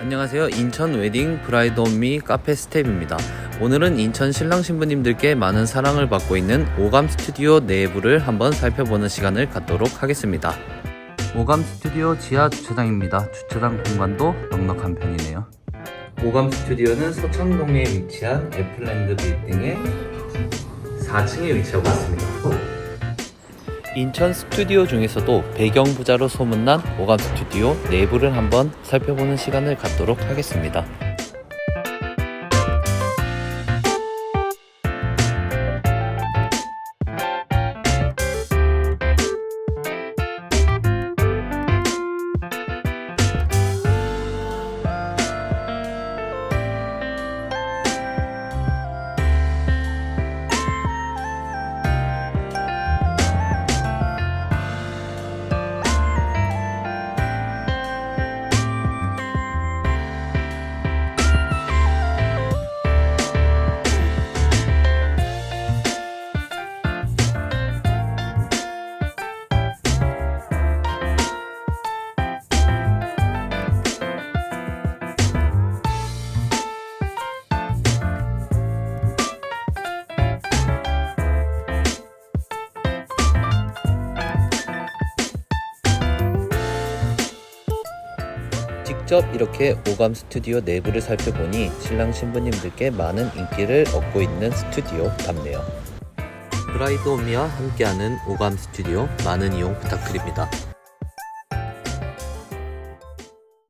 안녕하세요. 인천 웨딩 브라이드 온미 카페 스텝입니다. 오늘은 인천 신랑 신부님들께 많은 사랑을 받고 있는 오감 스튜디오 내부를 한번 살펴보는 시간을 갖도록 하겠습니다. 오감 스튜디오 지하 주차장입니다. 주차장 공간도 넉넉한 편이네요. 오감 스튜디오는 서창동에 위치한 애플랜드 빌딩의 4층에 위치하고 있습니다. 인천 스튜디오 중에서도 배경 부자로 소문난 오감 스튜디오 내부를 한번 살펴보는 시간을 갖도록 하겠습니다. 직접 이렇게 오감 스튜디오 내부를 살펴보니 신랑 신부님들께 많은 인기를 얻고 있는 스튜디오답네요. 브라이드 오미와 함께하는 오감 스튜디오 많은 이용 부탁드립니다.